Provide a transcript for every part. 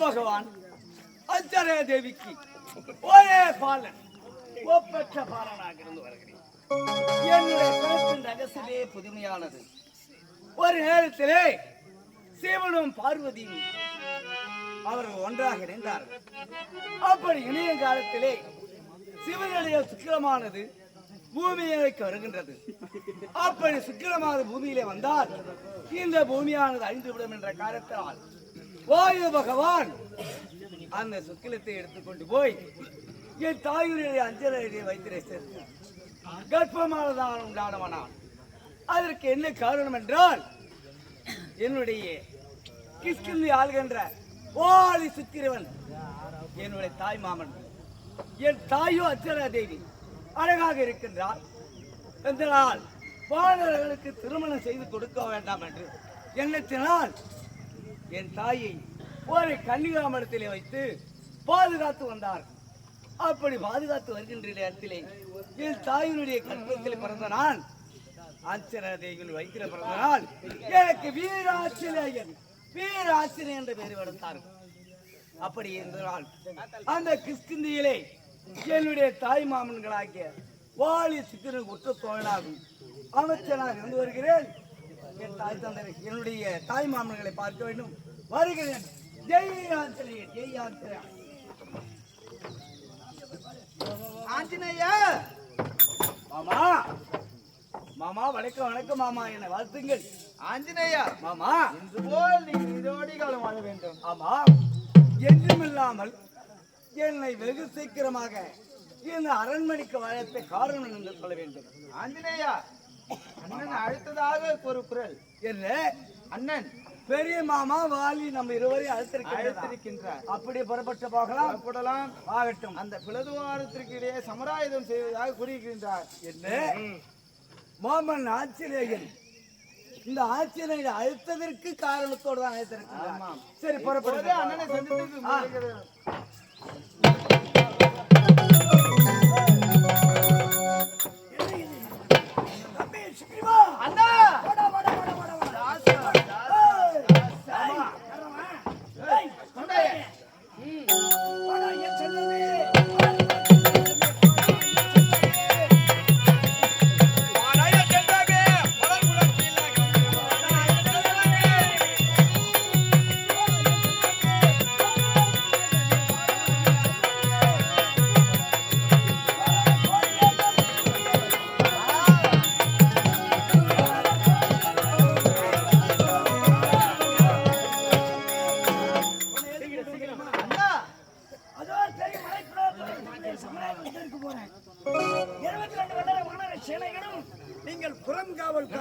பகவான் അന്തരദേവിക്ക് தேவிக்கு ஒரே ഒപ്പറ്റ പാലനാകണമെന്ന് പറയുന്നത് என்னுடைய கருத்தின் ரகசிலே புதுமையானது ஒரு நேரத்திலே சிவனும் பார்வதியும் அவர்கள் ஒன்றாக இணைந்தார்கள் அப்படி இணைய காலத்திலே சிவனுடைய சுக்கிரமானது பூமியிலைக்கு வருகின்றது அப்படி சுக்கிரமானது பூமியிலே வந்தால் இந்த பூமியானது அழிந்துவிடும் என்ற காரணத்தால் வாயு பகவான். அந்த சுக்கிலத்தை எடுத்துக்கொண்டு போய் என் தாயுடைய அஞ்சலிலே வைத்திரை சேர்த்தார் கர்ப்பமானதான் உண்டானவனான். அதற்கு என்ன காரணம் என்றால் என்னுடைய கிஷ்கிந்தி ஆள்கின்ற ஓலி சுக்கிரவன் என்னுடைய தாய் மாமன். என் தாயோ அச்சரா தேவி அழகாக இருக்கின்றார் என்றால் பாடல்களுக்கு திருமணம் செய்து கொடுக்க வேண்டாம் என்று எண்ணத்தினால் என் தாயை ஒரு கன்னிகாமரத்திலே வைத்து பாதுகாத்து வந்தார். அப்படி பாதுகாத்து வருகின்ற இடத்திலே என் தாயினுடைய கற்பத்தில் பிறந்த நான் ஆச்சரியன் வயிற்றில பிறந்த நாள் எனக்கு வீராச்சரியன் வீராசிரியன் என்ற பெயர் எடுத்தார் அப்படி என்றால் அந்த கிருஷ்ணந்தியிலே என்னுடைய தாய் மாமன்களாகிய வாலி சித்திரன் குற்ற தோழனாகும் அமைச்சனாக இருந்து வருகிறேன். என் தாய் தந்தை என்னுடைய தாய் மாமன்களை பார்க்க வேண்டும். வருகிறேன். ஜெய் ஆஞ்சநேயர் ஜெய் ஆஞ்சநேயர். ஆஞ்சநேயா! மாமா! மாமா வணக்கம் வணக்கம் மாமா. என்னை வாழ்த்துங்கள். ஆஞ்சநேயா! மாமா! இன்று போல் நீ இதோடி காலம் வாழ வேண்டும். ஆமா. என்றுமில்லாமல் என்னை வெகு சீக்கிரமாக இந்த அரண்மனைக்கு வளர்த்த காரணம் என்று சொல்ல வேண்டும். ஆஞ்சநேயா! அண்ணன் அழுத்ததாக ஒரு குரல். என்ன? அண்ணன் பெரிய மாமா வாலி நம்ம இருவரையும் அழைத்திருக்கின்றார். அப்படி புறப்பட்டு போகலாம். புறப்படலாம். ஆகட்டும். அந்த பிளதுவாரத்திற்கு இடையே சமராயுதம் செய்வதாக கூறியிருக்கின்றார் என்ன? மாமன் ஆச்சரியன். இந்த ஆச்சரியனை அழுத்ததற்கு காரணத்தோடு தான் அழைத்திருக்கிறார். சரி புறப்பட்டு அண்ணனை சந்தித்து 시키지 마! 안 나와!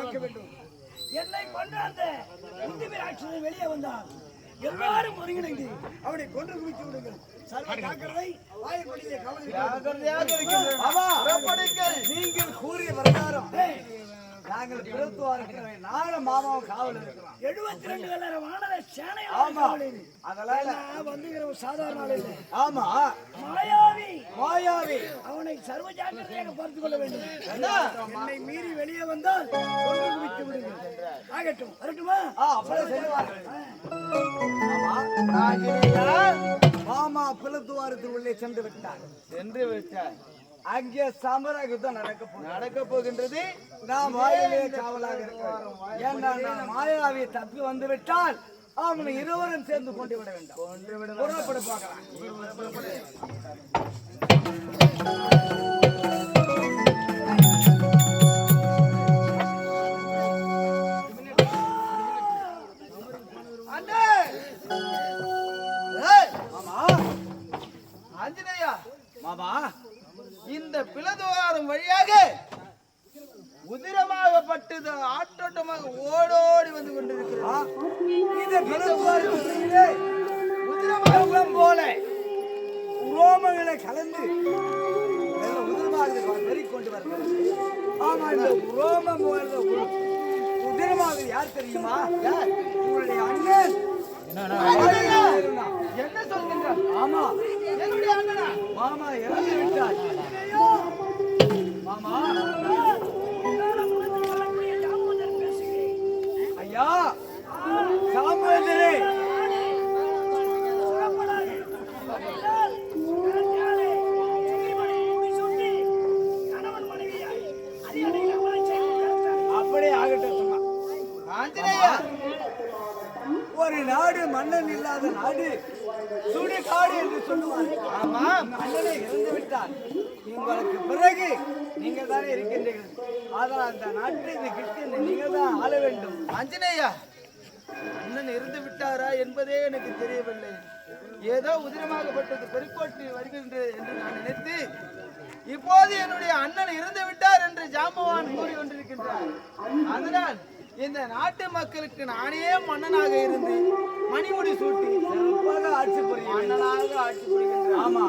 காவல் காக்க வேண்டும். என்னை கொண்டு அந்த உந்திவி ராட்சசன் வெளியே வந்தார் எல்லாரும் ஒருங்கிணைந்து அவனை கொன்று குவித்து விடுங்கள் சர்வ ஜாக்கிரதை. புறப்படுங்கள். நீங்கள் கூறிய பிரகாரம். நாங்கள் பிறத்துவார்கள் நானும் மாமாவும் காவல் இருக்கிறோம் எழுபத்தி ரெண்டு வல்லர வானர சேனை ஆமா. அதனால வந்துகிற ஒரு சாதாரண ஆள் இல்லை. ஆமா. மாயாவி. மாயாவி. அவனை சர்வ ஜாக்கிரதையாக பார்த்துக் கொள்ள வேண்டும். என்ன? மீறி வெளியே வந்தால் குவித்து விடுங்கள். ஆகட்டும். வரட்டுமா? அப்படியே. ஆஞ்சநேயா மாமா பிளத்துவாரத்தில் உள்ளே சென்று விட்டார். சென்று விட்டார். அங்கே சமர யுத்தம் நடக்க நடக்க போகின்றது. நான் வாயிலே காவலாக இருக்கிறேன் ஏன்னா நான் மாயாவி தப்பி வந்து விட்டால் அவனை இருவரும் சேர்ந்து கொண்டு விட வேண்டும். கொண்டு விட புறப்பட பார்க்கலாம் வழியாக உதிரமாகப்பட்டது ஆட்டோட்டமாக ஓடோடி வந்து கொண்டிருக்கிறது உதிரமாக வெள்ளம் போல உரோமங்களை கலந்து உதிரமாக பெருகிக் கொண்டு வருகிறது ஆமா இந்த உரோமம் போல உதிரமாக யார் தெரியுமா? யார்? உங்களுடைய அண்ணன். என்ன சொல்கின்றார்? ஆமா. என்னுடைய அண்ணனா? மாமா இறந்து விட்டார். மன்னன் இல்லாத நாடு. சுடுகாடு என்று சொல்லுவார் ஆமாம் அண்ணனை இறந்து விட்டார் உங்களுக்கு பிறகு நீங்கள் தானே இருக்கின்றீர்கள். ஆனால் அந்த நாட்டை கிட்ட நீங்கள் தான் ஆள வேண்டும். ஆஞ்சனேயா அண்ணன் இருந்து விட்டாரா என்பதே எனக்கு தெரியவில்லை. ஏதோ உதிரமாகப்பட்டது பெருக்கோட்டு வருகின்றது என்று நான் நினைத்து இப்போது என்னுடைய அண்ணன் இறந்து விட்டார் என்று ஜாம்பவான் கூறி கொண்டிருக்கின்றார் அதனால் இந்த நாட்டு மக்களுக்கு நானே மன்னனாக இருந்து மணிமுடி சூட்டி. சிறப்பாக ஆட்சி புரியும் மன்னனாக ஆட்சி புரிகின்றேன் ஆமா.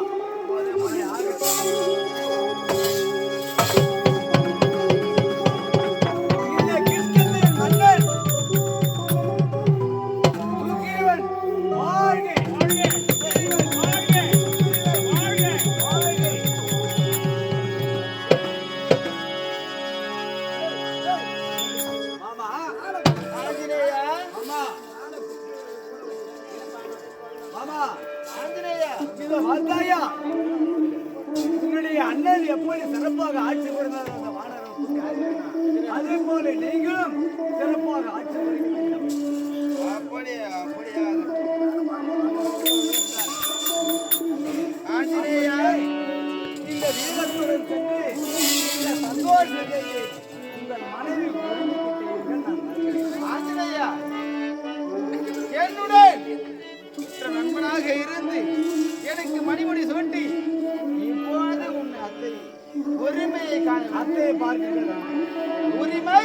ஆஞ்சநேயா இதோ உங்களுடைய அண்ணன் எப்படி சிறப்பாக ஆட்சி புரிந்தார் அந்த வானரம் அதே போல நீங்களும் சிறப்பாக ஆட்சி புரிய வேண்டும் இந்த வீரத்துடன் சென்று இந்த சந்தோஷத்தை உங்கள் மனைவி புரிந்துகிட்டீர்கள் நான் ஆஞ்சநேயா என்னுடன் நண்பனாக இருந்து எனக்கு மணிமணி சூட்டி இப்போது உன் அத்தை உரிமையை அத்தையை பார்க்கிறீர்களா உரிமை